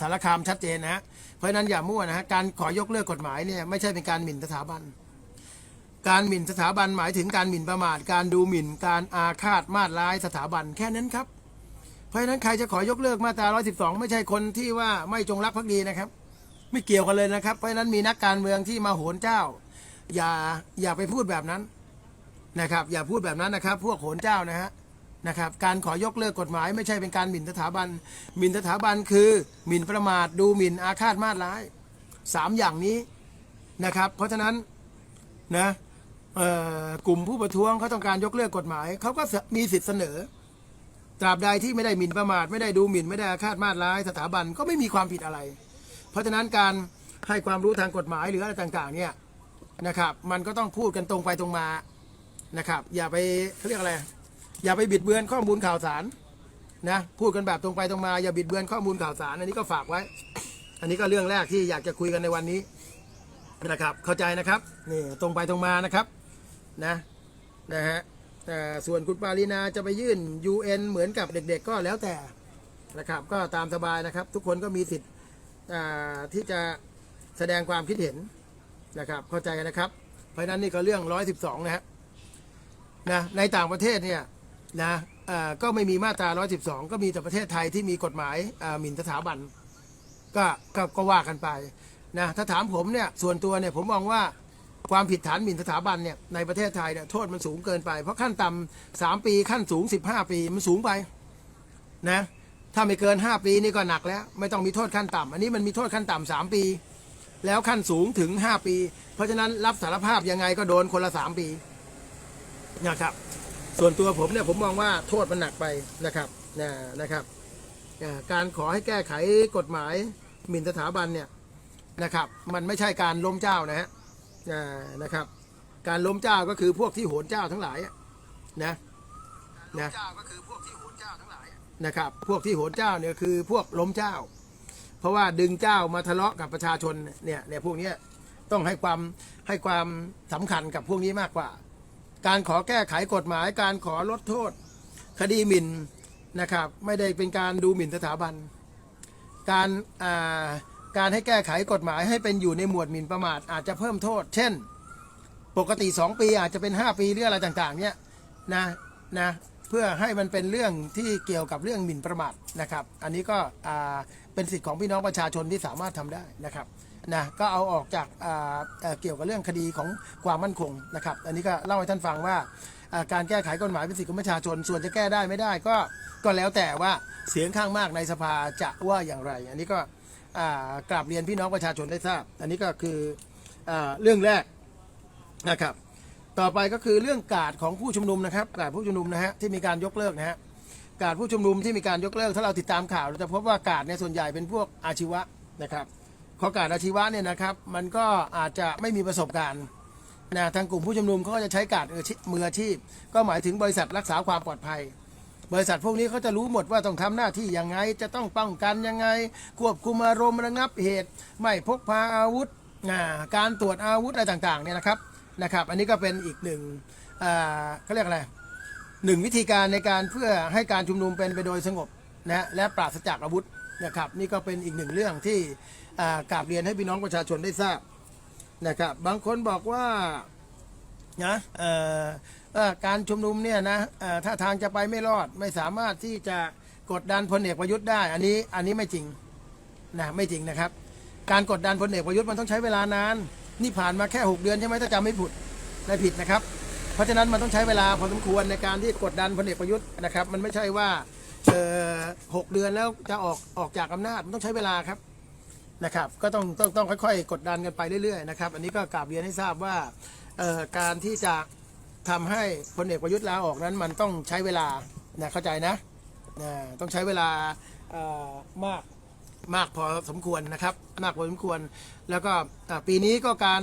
สารคามชัดเจนนะฮะเพราะฉะนั้นอย่ามั่วนะฮะการขอยกเลิกกฎหมายเนี่ยไม่ใช่เป็นการหมิ่นสถาบัน การหมิ่นสถาบันหมายถึงการหมิ่นประมาทการดูหมิ่น การอาฆาตมาดร้ายสถาบันแค่นั้นครับ เพราะฉะนั้นใครจะขอยกเลิกมาตรา 112 ไม่ใช่คนที่ว่าไม่จงรักภักดีนะครับ ไม่เกี่ยวกันเลยนะครับ เพราะฉะนั้นมีนักการเมืองที่มาโหนเจ้า อย่าอย่าไปพูดแบบนั้นนะครับ อย่าพูดแบบนั้นนะครับ พวกโหนเจ้านะฮะ นะครับการขอยกเลิกกฎหมายไม่ใช่เป็นการหมิ่นสถาบันหมิ่นสถาบันคือหมิ่นประมาทดูหมิ่นอาฆาตมาดร้ายสามอย่างนี้นะครับเพราะฉะนั้นนะกลุ่มผู้ประท้วงเขาต้องการยกเลิกกฎหมายเขาก็มีสิทธิ์เสนอ ตราบใดที่ไม่ได้หมิ่นประมาทไม่ได้ดูหมิ่นไม่ได้อาฆาตมาดร้าย สถาบันก็ไม่มีความผิดอะไร เพราะฉะนั้นการให้ความรู้ทางกฎหมายหรืออะไรต่างๆเนี่ยนะครับมันก็ต้องพูดกันตรงไปตรงมานะครับอย่าไปเขาเรียกอะไร อย่าไปบิดเบือนข้อมูลข่าวสารนะพูดกันแบบตรงไปตรงมาอย่าบิดเบือนข้อมูลข่าวสาร อันนี้ก็ฝากไว้ อันนี้ก็เรื่องแรกที่อยากจะคุยกันในวันนี้นะครับ เข้าใจนะครับนี่ตรงไปตรงมานะครับนะนะฮะส่วนคุณปารีนาจะไปยื่น UN เหมือนกับเด็ก ๆ ก็แล้วแต่นะครับ ก็ตามสบายนะครับ ทุกคนก็มีสิทธิ์ที่จะแสดงความคิดเห็นนะครับ เข้าใจนะครับ เพราะฉะนั้นนี่ก็เรื่อง 112 นะฮะนะในต่างประเทศเนี่ย นะอ่าก็ไม่มีมาตรา 112 ก็มีแต่ประเทศไทยที่มีกฎหมายอ่าหมิ่นสถาบันก็ก็ก็ว่ากันไปนะถ้าถามผมเนี่ยส่วนตัวเนี่ยผมมองว่าความผิดฐานหมิ่นสถาบันเนี่ยในประเทศไทยเนี่ยโทษมันสูงเกินไป เพราะขั้นต่ำสามปีขั้นสูง 15 ปีมันสูงไปนะถ้าไม่เกิน 5 ปีนี่ก็หนักแล้ว ไม่ต้องมีโทษขั้นต่ำอันนี้มันมีโทษขั้นต่ำสามปี แล้วขั้นสูงถึง 5 ปี เพราะฉะนั้นรับสารภาพยังไงก็โดนคนละ 3 ปีนะครับ ส่วนตัวผมเนี่ยผมมองว่าโทษมันหนักไปนะครับนะนะครับการขอให้แก้ไขกฎหมายหมิ่นสถาบันเนี่ยนะครับ มันไม่ใช่การล้มเจ้านะฮะอ่นะครับ การล้มเจ้าก็คือพวกที่โหนเจ้าทั้งหลายอะนะนะนะครับ พวกที่โหนเจ้าเนี่ยคือพวกล้มเจ้า เพราะว่าดึงเจ้ามาทะเลาะกับประชาชนเนี่ยเนี่ยพวกนี้ต้องให้ความให้ความสำคัญกับพวกนี้มากกว่า การขอแก้ไขกฎหมาย การขอลดโทษ คดีหมิ่นนะครับ ไม่ได้เป็นการดูหมิ่นสถาบัน การาการให้แก้ไขกฎหมายให้เป็นอยู่ในหมวดหมิ่นประมาทอาจจะเพิ่มโทษ เช่น ปกติ 2 ปีอาจจะเป็น 5 ปีหรืออะไรต่างๆเนี่ยนะนะเพื่อให้มันเป็นเรื่องที่เกี่ยวกับเรื่องหมิ่นประมาทนะครับ อันนี้ก็เป็นสิทธิ์ของพี่น้องประชาชนที่สามารถทำได้นะครับ นะก็เอาออกจากเกี่ยวกับเรื่องคดีของความมั่นคงนะครับ อันนี้ก็เล่าให้ท่านฟังว่าการแก้ไขกฎหมายเป็นสิทธิของประชาชน ส่วนจะแก้ได้ไม่ได้ก็ก็แล้วแต่ว่าเสียงข้างมากในสภาจะว่าอย่างไร อันนี้ก็กราบเรียนพี่น้องประชาชนได้ทราบ อันนี้ก็คืออเรื่องแรกนะครับ ต่อไปก็คือเรื่องการดของผู้ชุมนุมนะครับการดผู้ชุมนุมนะฮะที่มีการยกเลิกนะฮะการดผู้ชุมนุมที่มีการยกเลิกถ้าเราติดตามข่าวเราจะพบว่าการดเนี่ยส่วนใหญ่เป็นพวกอาชีวะนะครับ เพราการดอาชีวะเนี่ยนะครับ มันก็อาจจะไม่มีประสบการณ์นะทางกลุ่มผู้ชุมนุมเขาก็จะใช้การดเออชิมืออาชีพ ก็หมายถึงบริษัทรักษาความปลอดภัย บริษัทพวกนี้เขาจะรู้หมดว่าต้องทำหน้าที่ยังไง จะต้องป้องกันยังไง ควบคุมอารมณ์ระงับเหตุ ไม่พกพาอาวุธอ่าการตรวจอาวุธอะไรต่างๆเนี่ยนะครับนะครับ อันนี้ก็เป็นอีกหนึ่งเขาเรียกอะไรหนึ่งวิธีการในการเพื่อให้การชุมนุมเป็นไปโดยสงบนะและปราศจากอาวุธ นะครับนี่ก็เป็นอีกหนึ่งเรื่องที่อ่ากราบเรียนให้พี่น้องประชาชนได้ทราบนะครับบางคนบอกว่านะการชุมนุมเนี่ยนะถ้าทางจะไปไม่รอดไม่สามารถที่จะกดดันพลเอกประยุทธ์ได้ อันนี้อันนี้ไม่จริงนะไม่จริงนะครับ การกดดันพลเอกประยุทธ์มันต้องใช้เวลานานนี่ผ่านมาแค่ 6 เดือนใช่ไหมถ้าจำไม่ผิดไม่ผิดนะครับ เพราะฉะนั้นมันต้องใช้เวลาพอสมควรในการที่กดดันพลเอกประยุทธ์นะครับ มันไม่ใช่ว่า เอ่อหกเดือนแล้วจะออกออกจากอำนาจมันต้องใช้เวลาครับนะครับ ก็ต้องต้องต้องค่อยๆ กดดันกันไปเรื่อยๆนะครับ อันนี้ก็กราบเรียนให้ทราบว่าเอ่อการที่จะทำให้พลเอกประยุทธ์ลาออกนั้นมันต้องใช้เวลานะเข้าใจนะนะต้องใช้เวลาเอ่อมากมากพอสมควรนะครับ มากพอสมควรแล้วก็อะปีนี้ก็การ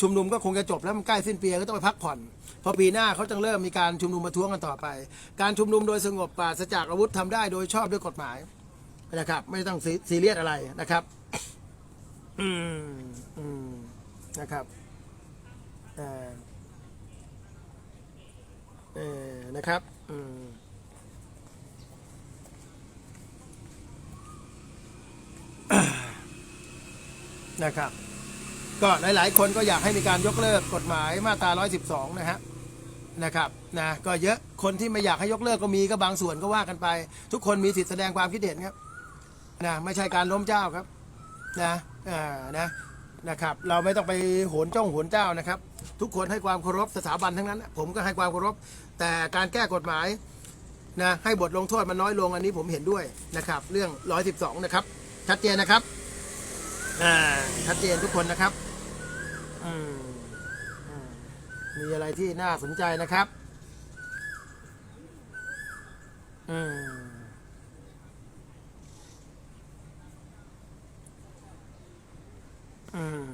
ชุมนุมก็คงจะจบแล้วมันใกล้สิ้นปีก็ต้องไปพักผ่อน พอปีหน้าเขาจะเริ่มมีการชุมนุมประท้วงกันต่อไป การชุมนุมโดยสงบปราศจากอาวุธทำได้โดยชอบด้วยกฎหมายนะครับ ไม่ต้องซีเรียสอะไรนะครับอืมนะครับเออเออนะครับอืมนะครับ ก็หลาย ๆ คนก็อยากให้มีการยกเลิกกฎหมายมาตรา 112 นะฮะนะครับนะก็เยอะคนที่ไม่อยากให้ยกเลิกก็มีก็บางส่วนก็ว่ากันไป ทุกคนมีสิทธิแสดงความคิดเห็นครับนะไม่ใช่การล้มเจ้าครับนะอ่านะนะครับ เราไม่ต้องไปโหนจ้องโหนเจ้านะครับ ทุกคนให้ความเคารพสถาบันทั้งนั้น ผมก็ให้ความเคารพ แต่การแก้กฎหมายนะให้บทลงโทษมันน้อยลงอันนี้ผมเห็นด้วยนะครับ เรื่อง 112 นะครับ ชัดเจนนะครับอ่าชัดเจนทุกคนนะครับ อืมอืมมีอะไรที่น่าสนใจนะครับอืมอืม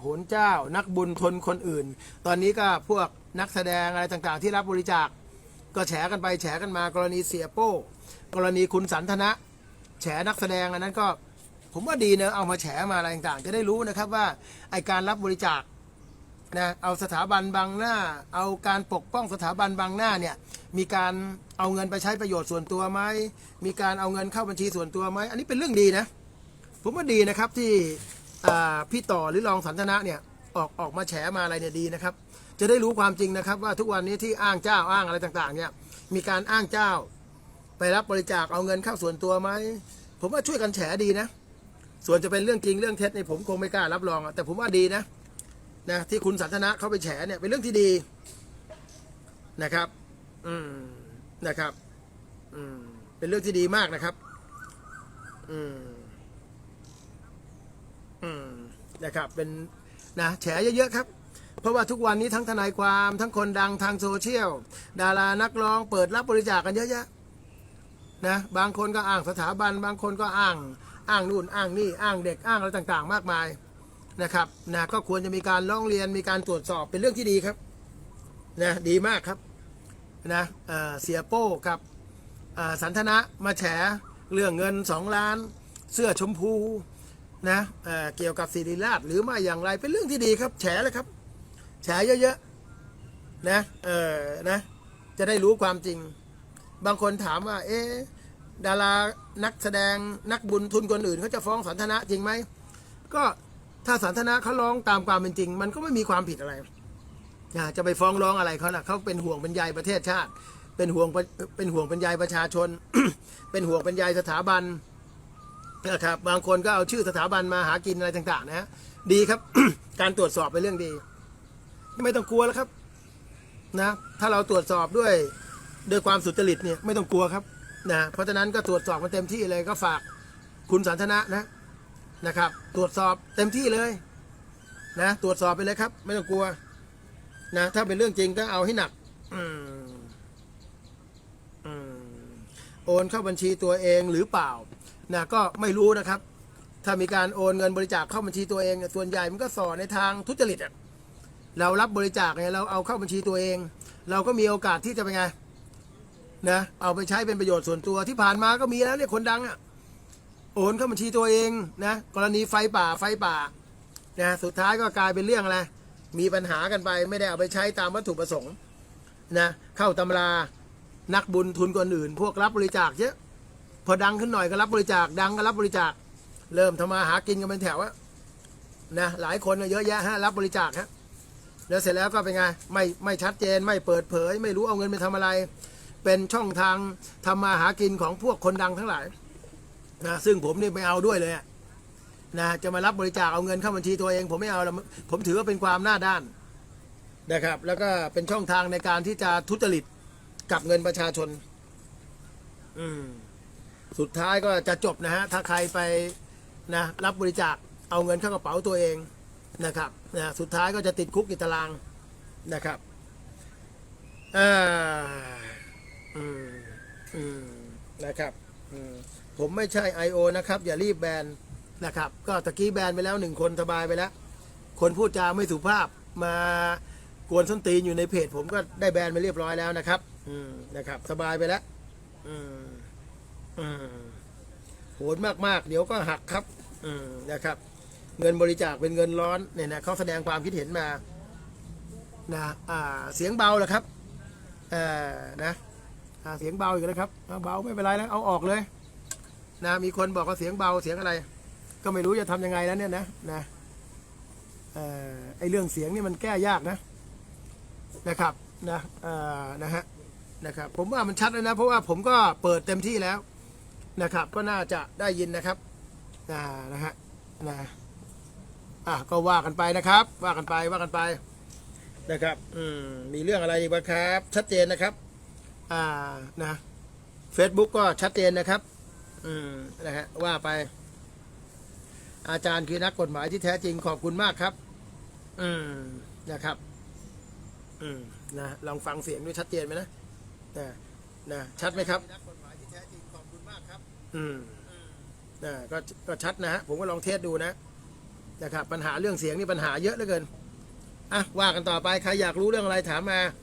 โหนเจ้านักบุญทนคนอื่น ตอนนี้ก็พวกนักแสดงอะไรต่างๆ ที่รับบริจาค ก็แฉกันไปแฉกันมากรณีเสียโป้ กรณีคุณสันทนะ แฉนักแสดงอันนั้นก็ ผมว่าดีเนะเอามาแฉมาอะไรต่างๆ จะได้รู้นะครับว่าไอการรับบริจาคนะเอาสถาบันบางหน้า เอาการปกป้องสถาบันบางหน้าเนี่ยมีการเอาเงินไปใช้ประโยชน์ส่วนตัวไหมมีการเอาเงินเข้าบัญชีส่วนตัวไหมอันนี้เป็นเรื่องดีนะผมว่าดีนะครับที่พี่ต่อหรือรองสันทนะเนี่ยออกออกมาแฉมาอะไรเนี่ยดีนะครับ จะได้รู้ความจริงนะครับ ว่าทุกวันนี้ที่อ้างเจ้าอ้างอะไรต่างๆเนี่ยมีการอ้างเจ้า ไปรับบริจาคเอาเงินเข้าส่วนตัวไหมผมว่าช่วยกันแฉดีนะ ส่วนจะเป็นเรื่องจริงเรื่องเท็จนี่ผมคงไม่กล้ารับรองอะแต่ผมว่าดีนะนะที่คุณสันทนะเขาไปแฉเนี่ยเป็นเรื่องที่ดีนะครับ อืมนะครับ อืมเป็นเรื่องที่ดีมากนะครับ อืมอืมนะครับ เป็นนะแฉเยอะๆครับ เพราะว่าทุกวันนี้ทั้งทนายความทั้งคนดังทางโซเชียล ดารานักร้องเปิดรับบริจาคกันเยอะแยะนะบางคนก็อ้างสถาบัน บางคนก็อ้าง อ้างนู่นอ้างนี่อ้างเด็กอ้างอะไรต่างๆ มากมายนะครับนะก็ควรจะมีการร้องเรียนมีการตรวจสอบเป็นเรื่องที่ดีครับนะดีมากครับนะเเสียโป้กับสันทนะมาแฉเรื่องเงินสองล้าน เสื้อชมพูนะเเกี่ยวกับศิริราชหรือไม่อย่างไรเป็นเรื่องที่ดีครับ แฉเลยครับ แฉเยอะๆนะเออนะจะได้รู้ความจริง บางคนถามว่า เอ๊ะ ดารานักแสดงนักบุญทุนคนอื่นเขาจะฟ้องสันทนะจริงไหมก็ถ้าสันทนะเขาร้องตามความเป็นจริง มันก็ไม่มีความผิดอะไรนะจะไปฟ้องร้องอะไรเขาล่ะเขาเป็นห่วงเป็นใยประเทศชาติ เป็นห่วงเป็นห่วงเป็นใยประชาชน เป็นห่วงเป็นใยสถาบันนะครับบางคนก็เอาชื่อสถาบันมาหากินอะไรต่างๆ นะฮะดีครับ การตรวจสอบเป็นเรื่องดี ไม่ต้องกลัวแล้วครับ นะ ถ้าเราตรวจสอบด้วยด้วยความสุจริตเนี่ย ไม่ต้องกลัวครับ นะเพราะฉะนั้นก็ตรวจสอบกันเต็มที่เลยก็ฝากคุณสันทนะนะนะครับ ตรวจสอบเต็มที่เลยนะตรวจสอบไปเลยครับ ไม่ต้องกลัวนะถ้าเป็นเรื่องจริงก็เอาให้หนักออโอนเข้าบัญชีตัวเองหรือเปล่านะก็ไม่รู้นะครับ ถ้ามีการโอนเงินบริจาคเข้าบัญชีตัวเองส่วนใหญ่มันก็สอในทางทุจริตเรารับบริจาคเนี่ยเราเอาเข้าบัญชีตัวเอง เราก็มีโอกาสที่จะเป็นไง นะเอาไปใช้เป็นประโยชน์ส่วนตัวที่ผ่านมาก็มีแล้วเนี่ยคนดังอะโอนเข้าบัญชีตัวเองนะกรณีไฟป่าไฟป่านะสุดท้ายก็กลายเป็นเรื่องอะไรมีปัญหากันไปไม่ได้เอาไปใช้ตามวัตถุประสงค์นะเข้าตำรานักบุญทุนคนอื่น พวกรับบริจาคเยอะพอดังขึ้นหน่อยก็รับบริจาคดังก็รับบริจาค เริ่มทำมาหากินกันเป็นแถวอะนะหลายคนเยอะแยะฮะรับบริจาคฮะแล้วเสร็จแล้วก็เป็นไงไม่ไม่ชัดเจนไม่เปิดเผย ไม่รู้เอาเงินไปทำอะไร เป็นช่องทางทำมาหากินของพวกคนดังทั้งหลายนะซึ่งผมนี่ไม่เอาด้วยเลยนะจะมารับบริจาคเอาเงินเข้าบัญชีตัวเอง ผมไม่เอาผมถือว่าเป็นความหน้าด้านนะครับ แล้วก็เป็นช่องทางในการที่จะทุจริตกับเงินประชาชน อืมสุดท้ายก็จะจบนะฮะถ้าใครไปนะรับบริจาคเอาเงินเข้ากระเป๋าตัวเองนะครับนะสุดท้ายก็จะติดคุกติดตารางนะครับอ่า อืมอืมนะครับอืมผมไม่ใช่ I.O. นะครับ อย่ารีบแบนนะครับ ก็ตะกี้แบนไปแล้วหนึ่งคนสบายไปแล้ว คนพูดจาไม่สุภาพมากวนส้นตีนอยู่ในเพจ ผมก็ได้แบนไปเรียบร้อยแล้วนะครับ อืมนะครับ สบายไปแล้วอืมอืมโหดมากๆ เดี๋ยวก็หักครับ อืมนะครับ เงินบริจาคเป็นเงินร้อนเนี่ยนะเขาแสดงความคิดเห็นมานะอ่าเสียงเบาเหรอครับเอ่อนะ เสียงเบาอีกแล้วครับเบาไม่เป็นไรแล้วเอาออกเลย นะมีคนบอกว่าเสียงเบาเสียงอะไร ก็ไม่รู้จะทำยังไงแล้วเนี่ยนะนะไอเรื่องเสียงนี่มันแก้ยากนะนะครับนะนะฮะนะครับผมว่ามันชัดแล้วนะเพราะว่าผมก็เปิดเต็มที่แล้วนะครับ ก็น่าจะได้ยินนะครับอ่านะฮะนะอะก็ว่ากันไปนะครับ ว่ากันไปว่ากันไปนะครับ อืมมีเรื่องอะไรอีกบ้างครับ ชัดเจนนะครับ อ่านะ Facebook ก็ชัดเจนนะครับ อืมนะฮะว่าไป อาจารย์คือนักกฎหมายที่แท้จริงขอบคุณมากครับ อืมนะครับ อืมนะลองฟังเสียงดูชัดเจนไหมนะนะนะชัดไหมครับนักกฎหมายที่แท้จริงขอบคุณมากครับ อืมนะก็ก็ชัดนะฮะผมก็ลองเทสดูนะนะครับปัญหาเรื่องเสียงนี่ปัญหาเยอะเหลือเกินอะว่ากันต่อไปใครอยากรู้เรื่องอะไรถามมาเอ่อ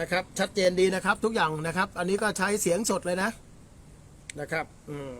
นะครับ ชัดเจนดีนะครับ ทุกอย่างนะครับ อันนี้ก็ใช้เสียงสดเลยนะ นะครับ อืม